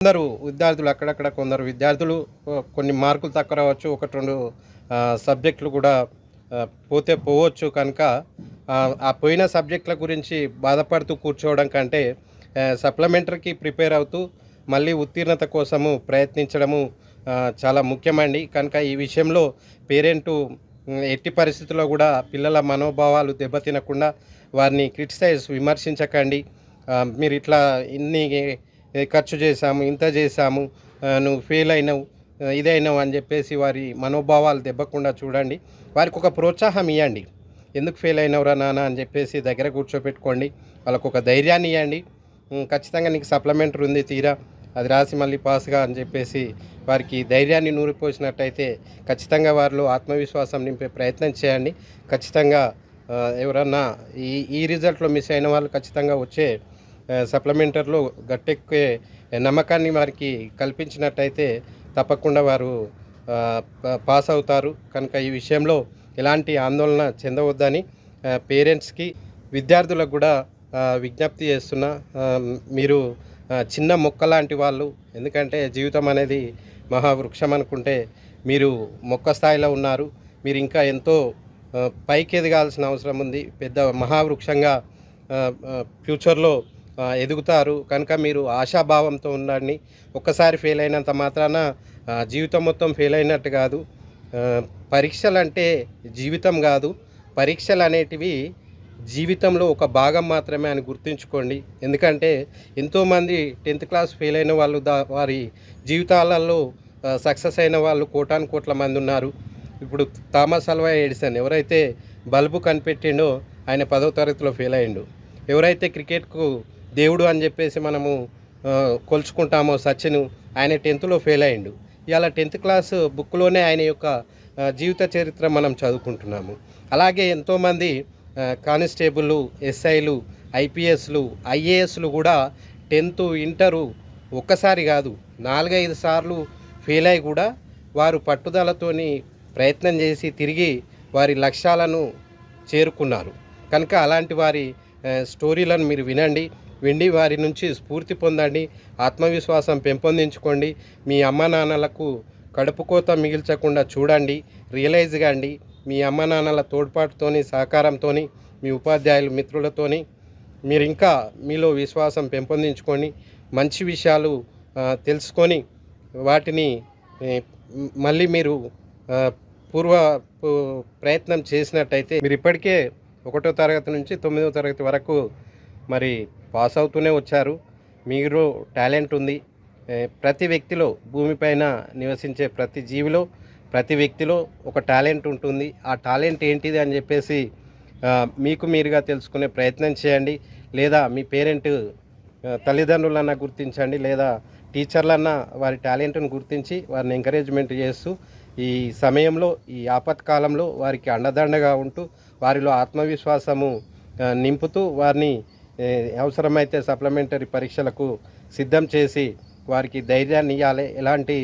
కొందరు విద్యార్థులు అక్కడక్కడ కొందరు విద్యార్థులు కొన్ని మార్కులు తక్కువ రావచ్చు. ఒకటి రెండు సబ్జెక్టులు కూడా పోతే పోవచ్చు కనుక ఆ, పోయిన సబ్జెక్టుల గురించి బాధపడుతూ కూర్చోవడం కంటే సప్లిమెంటరీకి ప్రిపేర్ అవుతూ మళ్ళీ ఉత్తీర్ణత కోసము ప్రయత్నించడము చాలా ముఖ్యమండి. కనుక ఈ విషయంలో పేరెంటు ఎట్టి పరిస్థితుల్లో కూడా పిల్లల మనోభావాలు దెబ్బతినకుండా వారిని క్రిటిసైజ్ విమర్శించకండి. మీరు ఇట్లా ఇన్ని ఖర్చు చేశాము ఇంత చేశాము నువ్వు ఫెయిల్ అయినావు ఇదైనావు అని చెప్పేసి వారి మనోభావాలు దెబ్బకుండా చూడండి. వారికి ఒక ప్రోత్సాహం ఇవ్వండి ఎందుకు ఫెయిల్ అయినవరా నాన్న అని చెప్పేసి దగ్గర కూర్చోపెట్టుకోండి. వాళ్ళకు ఒక ధైర్యాన్ని ఇవ్వండి ఖచ్చితంగా నీకు సప్లిమెంటరీ ఉంది తీరా. అది రాసి మళ్ళీ పాస్గా అని చెప్పేసి వారికి ధైర్యాన్ని నూరిపోసినట్టయితే ఖచ్చితంగా వారిలో ఆత్మవిశ్వాసం నింపే ప్రయత్నం చేయండి. ఖచ్చితంగా ఎవరన్నా ఈ ఈ రిజల్ట్లో మిస్ అయిన వాళ్ళు ఖచ్చితంగా వచ్చే సప్లిమెంటరీలో గట్టెక్కే నమ్మకాన్ని వారికి కల్పించినట్టయితే తప్పకుండా వారు పాస్ అవుతారు. కనుక ఈ విషయంలో ఎలాంటి ఆందోళన చెందవద్దని పేరెంట్స్కి విద్యార్థులకు కూడా విజ్ఞప్తి చేస్తున్నా. మీరు చిన్న మొక్క లాంటి వాళ్ళు ఎందుకంటే జీవితం అనేది మహావృక్షం అనుకుంటే మీరు మొక్క స్థాయిలో ఉన్నారు. మీరు ఇంకా ఎంతో పైకి ఎదగాల్సిన అవసరం ఉంది. పెద్ద మహావృక్షంగా ఫ్యూచర్లో ఎదుగుతారు. కనుక మీరు ఆశాభావంతో ఉండండి. ఒక్కసారి ఫెయిల్ అయినంత మాత్రాన జీవితం మొత్తం ఫెయిల్ అయినట్టు కాదు. పరీక్షలు అంటే జీవితం కాదు. పరీక్షలు అనేటివి జీవితంలో ఒక భాగం మాత్రమే అని గుర్తుంచుకోండి. ఎందుకంటే ఎంతోమంది టెన్త్ క్లాస్ ఫెయిల్ అయిన వాళ్ళు దా వారి జీవితాలలో సక్సెస్ అయిన వాళ్ళు కోటాను కోట్ల మంది ఉన్నారు. ఇప్పుడు థామస్ అల్వా ఎడిసన్ ఎవరైతే బల్బు కనిపెట్టిండో ఆయన పదో తరగతిలో ఫెయిల్ అయ్యిండు. ఎవరైతే క్రికెట్కు దేవుడు అని చెప్పేసి మనము కొలుచుకుంటామో సచిన్ ఆయన టెన్త్లో ఫెయిల్ అయ్యిండు. ఇవాళ టెన్త్ క్లాస్ బుక్లోనే ఆయన యొక్క జీవిత చరిత్ర మనం చదువుకుంటున్నాము. అలాగే ఎంతోమంది కానిస్టేబుల్ ఎస్ఐలు ఐపీఎస్లు ఐఏఎస్లు కూడా టెన్త్ ఇంటరు ఒక్కసారి కాదు నాలుగైదు సార్లు ఫెయిల్ అయి కూడా వారు పట్టుదలతోని ప్రయత్నం చేసి తిరిగి వారి లక్ష్యాలను చేరుకున్నారు. కనుక అలాంటి వారి స్టోరీలను మీరు వినండి. విండి వారి నుంచి స్ఫూర్తి పొందండి ఆత్మవిశ్వాసం పెంపొందించుకోండి మీ అమ్మ నాన్నలకు కడుపుకోత మిగిల్చకుండా చూడండి రియలైజ్ కాండి మీ అమ్మ నాన్నల తోడ్పాటుతోని సహకారంతోని మీ ఉపాధ్యాయులు మిత్రులతోని మీరు ఇంకా మీలో విశ్వాసం పెంపొందించుకొని మంచి విషయాలు తెలుసుకొని వాటిని మళ్ళీ మీరు పూర్వ ప్రయత్నం చేసినట్టయితే మీరు ఇప్పటికే ఒకటో తరగతి నుంచి తొమ్మిదో తరగతి వరకు మరి పాస్ అవుతూనే వచ్చారు. మీరు టాలెంట్ ఉంది. ప్రతి వ్యక్తిలో భూమిపైన నివసించే ప్రతి జీవిలో ప్రతి వ్యక్తిలో ఒక టాలెంట్ ఉంటుంది. ఆ టాలెంట్ ఏంటిది అని చెప్పేసి మీకు మీరుగా తెలుసుకునే ప్రయత్నం చేయండి. లేదా మీ పేరెంట్ తల్లిదండ్రులన్నా గుర్తించండి. లేదా టీచర్లన్నా వారి టాలెంట్ను గుర్తించి వారిని ఎంకరేజ్మెంట్ చేస్తూ ఈ సమయంలో ఈ ఆపత్కాలంలో వారికి అండదండగా ఉంటూ వారిలో ఆత్మవిశ్వాసము నింపుతూ వారిని అవసరమైతే సప్లిమెంటరీ పరీక్షలకు సిద్ధం చేసి వారికి ధైర్యాన్ని ఇవ్వాలి ఎలాంటి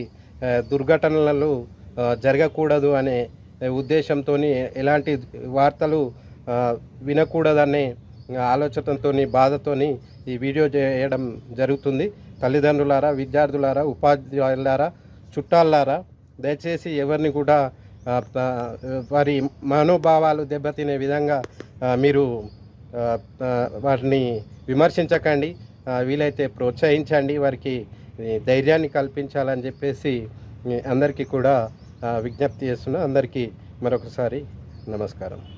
దుర్ఘటనలు జరగకూడదు అనే ఉద్దేశంతో ఎలాంటి వార్తలు వినకూడదనే ఆలోచనతో బాధతోని ఈ వీడియో చేయడం జరుగుతుంది. తల్లిదండ్రులారా విద్యార్థులారా ఉపాధ్యాయులారా చుట్టాలారా దయచేసి ఎవరిని కూడా వారి మనోభావాలు దెబ్బతినే విధంగా మీరు వాటిని విమర్శించకండి. వీలైతే ప్రోత్సహించండి. వారికి ధైర్యాన్ని కల్పించాలని చెప్పేసి అందరికీ కూడా విజ్ఞప్తి చేస్తున్నా. అందరికీ మరొకసారి నమస్కారం.